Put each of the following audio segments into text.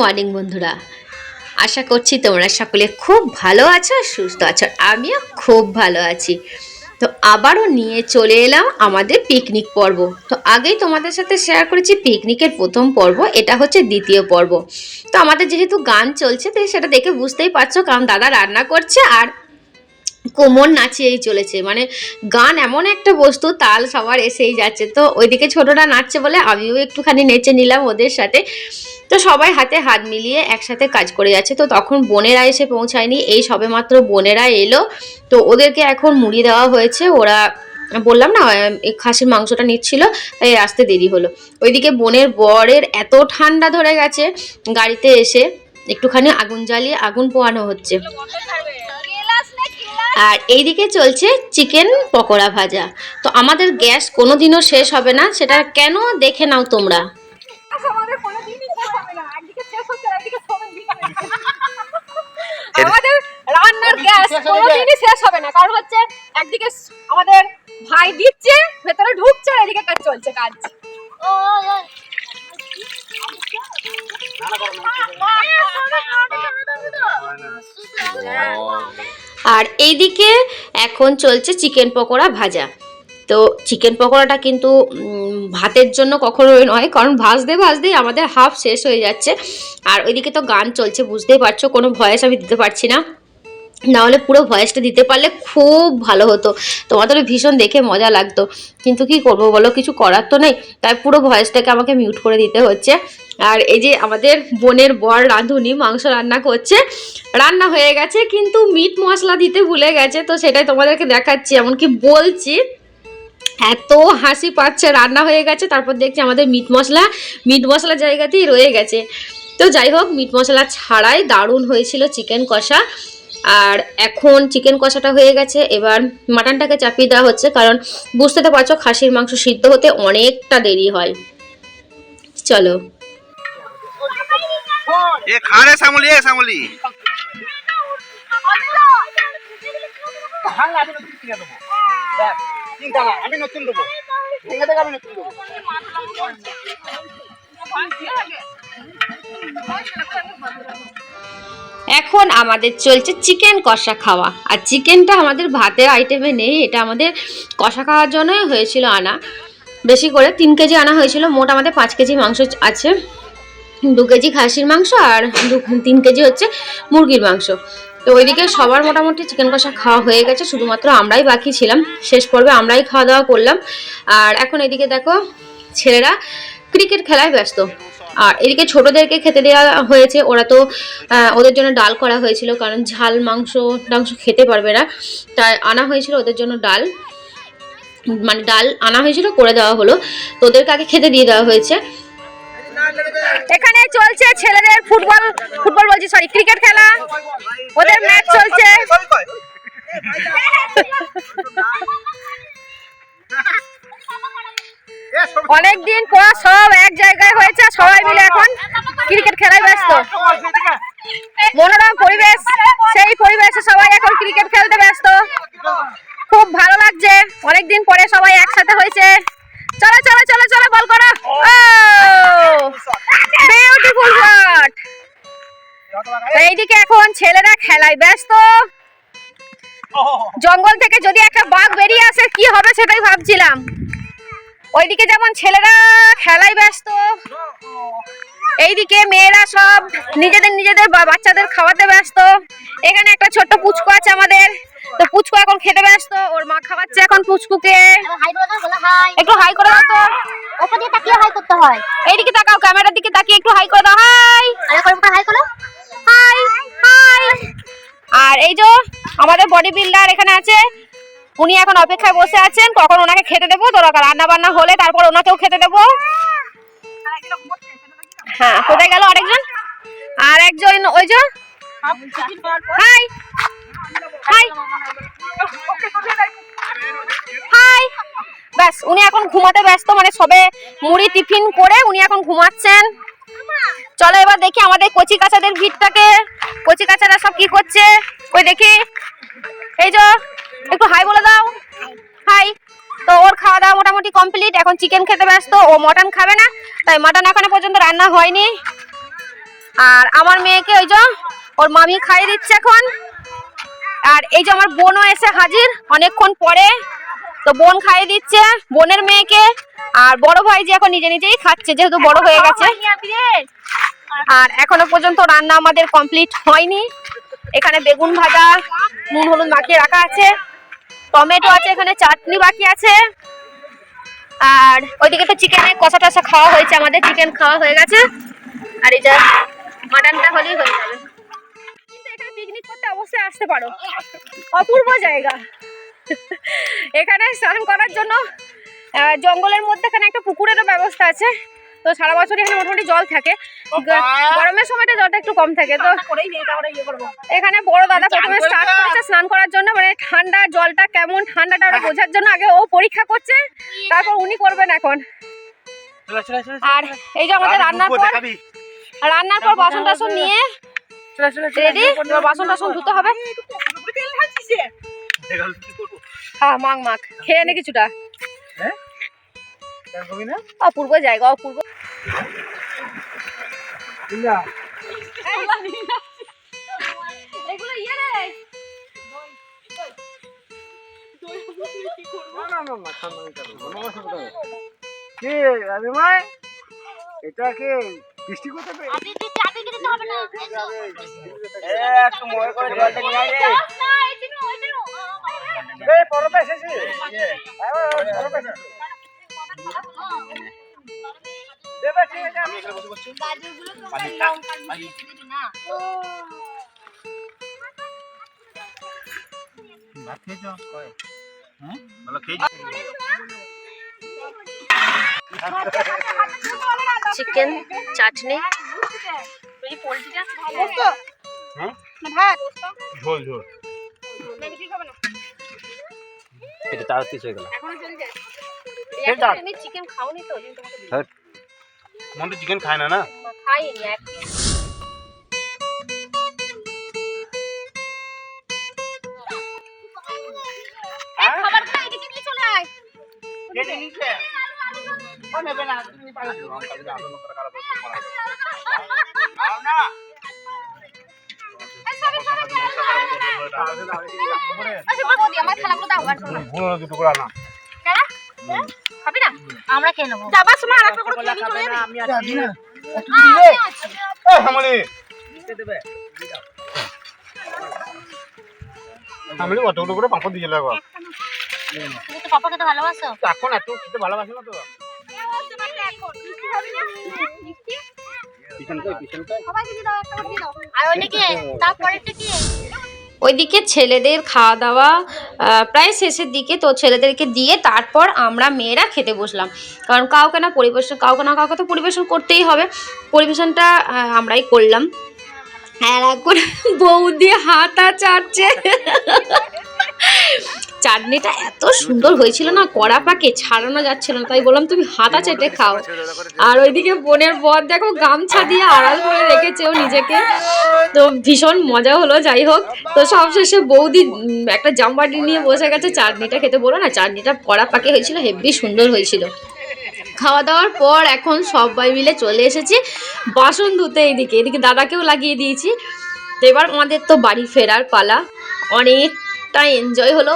Morning বন্ধুরা। আশা করছি তোমরা সকলে খুব ভালো আছো, সুস্থ আছো, আমিও খুব ভালো আছি। তো আবারও নিয়ে চলে এলাম আমাদের পিকনিক পর্ব। তো আগেই তোমাদের সাথে শেয়ার করেছি পিকনিকের প্রথম পর্ব, এটা হচ্ছে দ্বিতীয় পর্ব। তো আমাদের যেহেতু গান চলছে, তো সেটা দেখে বুঝতেই পারছ, কারণ দাদা রান্না করছে আর কোমর নাচিয়েই চলেছে। মানে গান এমন একটা বস্তু, তাল সবার এসেই যাচ্ছে। তো ওইদিকে ছোটরা নাচছে বলে আমিও একটুখানি নেচে নিলাম ওদের সাথে। তো সবাই হাতে হাত মিলিয়ে একসাথে কাজ করে যাচ্ছে। তো তখন বোনেরা এসে পৌঁছায়নি, এই সবেমাত্র বোনেরা এলো। তো ওদেরকে এখন মুড়ি দেওয়া হয়েছে। ওরা, বললাম না খাসির মাংসটা নিচ্ছিল, তাই আসতে দেরি হলো। ওইদিকে বোনের বরের এত ঠান্ডা ধরে গেছে গাড়িতে এসে, একটুখানি আগুন জ্বালিয়ে আগুন পোয়ানো হচ্ছে। আর এইদিকে চলছে চিকেন পকোড়া ভাজা। তো আমাদের গ্যাস কোনোদিনও শেষ হবে না, সেটা কেন দেখে নাও তোমরা। রান্নার গ্যাস কোনোদিনই শেষ হবে না। কারণ হচ্ছে একদিকে আমাদের ভাই দিচ্ছে ভেতরে ঢুকছে আর এদিকে কাজ চলছে কাজ। আর এইদিকে এখন চলছে চিকেন পকোড়া ভাজা। তো চিকেন পকোড়াটা কিন্তু ভাতের জন্য কখনোই নয় কারণ ভাজতে ভাজতেই আমাদের হাফ শেষ হয়ে যাচ্ছে। আর ওইদিকে তো গান চলছে বুঝতেই পারছ কোনো ভয়েস আমি দিতে পারছি না। নাহলে পুরো ভয়েসটা দিতে পারলে খুব ভালো হতো। তোমাদেরও ভীষণ দেখে মজা লাগতো। কিন্তু কি করব বলো? কিছু করার তো নেই। তাই পুরো ভয়েসটাকে আমাকে মিউট করে দিতে হচ্ছে। আর এই যে আমাদের বোনের বর রাঁধুনি মাংস রান্না করছে, রান্না হয়ে গেছে কিন্তু মিট মশলা দিতে ভুলে গেছে। তো সেটাই তোমাদেরকে দেখাচ্ছি। এমনকি বলছি, এত হাসি পাচ্ছে, রান্না হয়ে গেছে, তারপর দেখছি আমাদের মিট মশলা মিট মশলা জায়গাতেই রয়ে গেছে। তো যাই হোক মিট মশলা ছাড়াই দারুণ হয়েছিল চিকেন কষা। আর এখন চিকেন কষাটা হয়ে গেছে। এবার মাটনটাকে চাপিয়ে দেওয়া হচ্ছে কারণ বুঝতে তো পারছ খাসির মাংস সিদ্ধ হতে অনেকটা দেরি হয়। চলো। এ খা শ্যামলি এ শ্যামলি। আমি নতুন দেবো। দেখ চিন্তা আমি নতুন দেবো। ভেঙে আমি নতুন দেবো। এখন আমাদের চলছে চিকেন কষা খাওয়া। আর চিকেনটা আমাদের ভাতের আইটেমে নেই, এটা আমাদের কষা খাওয়ার জন্যই হয়েছিল আনা। বেশি করে তিন কেজি আনা হয়েছিল, মোট আমাদের পাঁচ কেজি মাংস আছে। দু কেজি খাসির মাংস আর দু, তিন কেজি হচ্ছে মুরগির মাংস। তো ওইদিকে সবার মোটামুটি চিকেন কষা খাওয়া হয়ে গেছে, শুধুমাত্র আমরাই বাকি ছিলাম। শেষ পর্বে আমরাই খাওয়া দাওয়া করলাম। আর এখন এদিকে দেখো, ছেলেরা ক্রিকেট খেলায় ব্যস্ত। আর এদিকে ছোটদেরকে খেতে দেওয়া হয়েছে। ওরা তো ওদের জন্য ডাল করা হয়েছিল, কারণ ঝাল, মাংস টাংস খেতে পারবে না। তাই আনা হয়েছিল ওদের জন্য ডাল। মানে ডাল আনা হয়েছিল, করে দেওয়া হলো। তো ওদেরকে আগে খেতে দিয়ে দেওয়া হয়েছে। এখানে চলছে ছেলেদের ফুটবল ফুটবল বলছি সরি ক্রিকেট খেলা। অনেক দিন পর সব এক জায়গায় হয়েছে, সবাই মিলে এখন ক্রিকেট খেলায় ব্যস্ত। মনোরম পরিবেশ, সেই পরিবেশে সবাই এখন ক্রিকেট খেলতে ব্যস্ত। খুব ভালো লাগছে, অনেকদিন পরে সবাই একসাথে হয়েছে। চলো চলো চলো চলো, বল করো। বিউটিফুল শট এইদিকে এখন ছেলেরা খেলায় ব্যস্ত। জঙ্গল থেকে যদি একটা বাঘ বেরিয়ে আসে, কি হবে সেটাই ভাবছিলাম। ওইদিকে যেমন ছেলেরা খেলায় ব্যস্ত এইদিকে মেয়েরা সব নিজেদের নিজেদের বাচ্চাদের খাওয়াতে ব্যস্ত এখানে একটা ছোট্ট পুচকু আছে আমাদের তো পুচকু এখন খেতে ব্যস্ত ওর মা খাওয়াচ্ছে এখন পুচকুকে। একটু হাই করে দাও তো ওপর দিয়ে তাকিয়ে হাই করতে হয়। এইদিকে তাকাও ক্যামেরার দিকে তাকিয়ে একটু হাই করে দাও হাই হাই করো। হাই হাই আর এই যে আমাদের বডি বিল্ডার এখানে আছে উনি এখন অপেক্ষায় বসে আছেন, কখন ওনাকে খেতে দেবো? তো রান্না বান্না হলে তারপর ওনাকেও খেতে দেবো। হ্যাঁ কোথায় গেল আরেকজন? আর একজন ওই যে? হাই। হাই। হাই। ব্যাস, উনি এখন ঘুমাতে ব্যস্ত মানে সবে মুড়ি টিফিন করে উনি এখন ঘুমাচ্ছেন। চলো এবার দেখি আমাদের কচি কাচাদের ভিড়টাকে। কচি কাচারা সব কি করছে? ওই দেখি। এই যে একটু হাই বলে দাও। হাই তো ওর খাওয়া দাওয়া মোটামুটি কমপ্লিট এখন চিকেন খেতে ব্যস্ত, ও মটন খাবে না, তাই মটন এখনও পর্যন্ত রান্না হয়নি। আর আমার মেয়েকে ওই যে ওর মামি খাইয়ে দিচ্ছে এখন। আর এই যে আমার বোনও এসে হাজির, অনেকক্ষণ পরে। তো বোন খাইয়ে দিচ্ছে বোনের মেয়েকে। আর বড় ভাই যে এখন নিজে নিজেই খাচ্ছে, যেহেতু বড় হয়ে গেছে। আর এখনও পর্যন্ত রান্না আমাদের কমপ্লিট হয়নি। এখানে বেগুন ভাজা নুন, হলুদ মাখিয়ে রাখা আছে। টমেটো আছে, এখানে চাটনি বাকি আছে। আর ওইদিকে তো চিকেনের কষা টসা খাওয়া হয়েছে আমাদের, চিকেন খাওয়া হয়ে গেছে। আর এটা মাটনটা হলেই হয়ে যাবে। পিকনিক করতে অবশ্যই আসতে পারো। অপূর্ব জায়গা। এখানে স্নান করার জন্য জঙ্গলের মধ্যে এখানে একটা পুকুরেরও ব্যবস্থা আছে। তো সারা বছর এখানে মোটামুটি জল থাকে। গরমের সময়টা জলটা একটু কম থাকে তো এখানে বড় দাদা প্রথমে স্টার্ট করেছে স্নান করার জন্য মানে ঠান্ডা জলটা কেমন ঠান্ডাটা ওটা বোঝার জন্য আগে ও পরীক্ষা করছে তারপর উনি করবেন এখন। আর এই যে আমাদের রান্নার পর রান্নার পর বাসন টাসন নিয়ে রেডি বাসন টাসন ধুতে হবে। হ্যাঁ মাং মাখ। খেয়ে নে কিছুটা। অপূর্ব জায়গা অপূর্ব। ইয়ে কে আরে ভাই এটা কে বৃষ্টি করতে হবে আপনি কি চাবি দিতে হবে না এ একটু মনে করে জলটা নিয়ে আয় না এই দিন ওই দিন এই পরবে এসেছে পরবে এসেছে ভাত খেয়েছো কয় হ্যাঁ ভালো খেয়েছো চিকেন চাটনি হ্যাঁ ভাত ঝোল ঝোল এটা তার তিস হয়ে। গেল এখনও চলে যায় খেয়ে যাক। তুমি চিকেন খাওনি তো মন তো চিকেন খায় না না খাইনি এক হ্যাঁ খাবার খাই এদিকে নিয়ে চলে আয় ও নেবে না তুমি পারো আচ্ছা আমার দাও আর শোনো। করে? খাবি না? আমরা খেয়ে নেব। যাবার সময় আরেকটা করে খেয়ে নিয়ে চলে যাবি। আমি আছি আমি আছি। এ হামলি। হামলি অতগুলো করে পাঁপড় দিয়ে লাগো। তুমি তো পাপা খেতে ভালোবাসো। এখন এত খেতে ভালোবাসে না তো? পিছন কই পিছন কই সবাইকে দিয়ে দাও একটা করে দিয়ে দাও। আর ওইটা কি? তারপরেরটা কি? ওইদিকে ছেলেদের খাওয়া দাওয়া প্রায় শেষের দিকে তো ছেলেদেরকে দিয়ে তারপর আমরা মেয়েরা খেতে বসলাম। কারণ কাউকে না পরিবেশন, কাউকে না কাউকে তো পরিবেশন করতেই হবে। পরিবেশনটা আমরাই করলাম। আর এখন বৌদি হাতা চাটছে চাটনিটা এত সুন্দর হয়েছিল না? কড়া পাকে ছাড়ানো যাচ্ছিল না তাই বললাম তুমি হাতা চেটে খাও। আর ওইদিকে বোনের বর দেখো গামছা দিয়ে আড়াল করে রেখেছে ও নিজেকে। তো ভীষণ মজা হলো যাই হোক। তো সবশেষে বৌদি উম, একটা জামবাটি নিয়ে বসে গেছে চাটনিটা খেতে বলো না চাটনিটা কড়া পাকে হয়েছিল হেব্বি সুন্দর হয়েছিল। খাওয়া দাওয়ার পর এখন সবাই মিলে চলে এসেছি বাসন ধুতে এইদিকে এদিকে দাদাকেও লাগিয়ে দিয়েছি। তো এবার আমাদের তো বাড়ি ফেরার পালা। অনেকটা এনজয় হলো।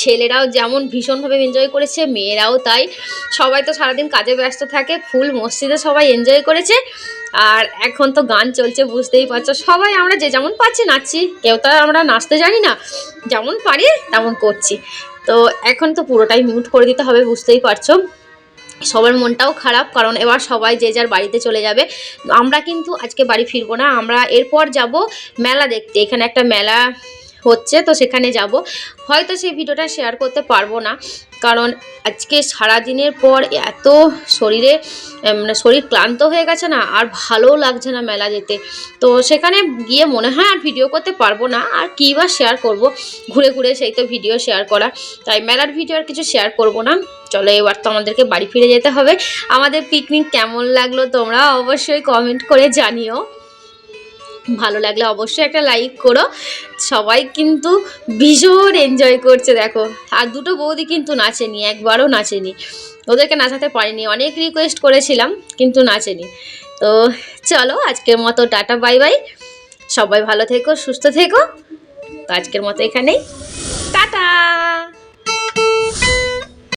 ছেলেরাও যেমন ভীষণভাবে এনজয় করেছে, মেয়েরাও তাই। সবাই তো সারাদিন কাজে ব্যস্ত থাকে, ফুল মসজিদে সবাই এনজয় করেছে। আর এখন তো গান চলছে, বুঝতেই পারছ। সবাই আমরা যে যেমন পাচ্ছি নাচছি, কেউ তো আমরা নাচতে জানি না। যেমন পারি, তেমন করছি। তো এখন তো পুরোটাই মিউট করে দিতে হবে, বুঝতেই পারছ। সবার মনটাও খারাপ, কারণ এবার সবাই যে যার বাড়িতে চলে যাবে। আমরা কিন্তু আজকে বাড়ি ফিরবো না, আমরা এরপর যাব মেলা দেখতে। এখানে একটা মেলা হচ্ছে, তো সেখানে যাব। হয়তো সেই ভিডিওটা শেয়ার করতে পারব না, কারণ আজকে সারাদিনের পর এত শরীরে মানে শরীর ক্লান্ত হয়ে গেছে না, আর ভালোও লাগছে না মেলা যেতে। তো সেখানে গিয়ে মনে হয় আর ভিডিও করতে পারব না, আর কী বা শেয়ার করব, ঘুরে ঘুরে সেই তো ভিডিও শেয়ার করা। তাই মেলার ভিডিও আর কিছু শেয়ার করব না। চলো এবার তো আমাদেরকে বাড়ি ফিরে যেতে হবে। আমাদের পিকনিক কেমন লাগল তোমরা অবশ্যই কমেন্ট করে জানিও। ভালো লাগলে অবশ্যই একটা লাইক করো। সবাই কিন্তু ভীষণ এনজয় করছে, দেখো। আর দুটো বৌদি কিন্তু নাচেনি, একবারও নাচেনি। ওদেরকে নাচাতে পারিনি, অনেক রিকোয়েস্ট করেছিলাম, কিন্তু নাচেনি। তো চলো, আজকের মতো টাটা বাই বাই সবাই ভালো থেকো, সুস্থ থেকো। তো আজকের মতো এখানেই। টাটা!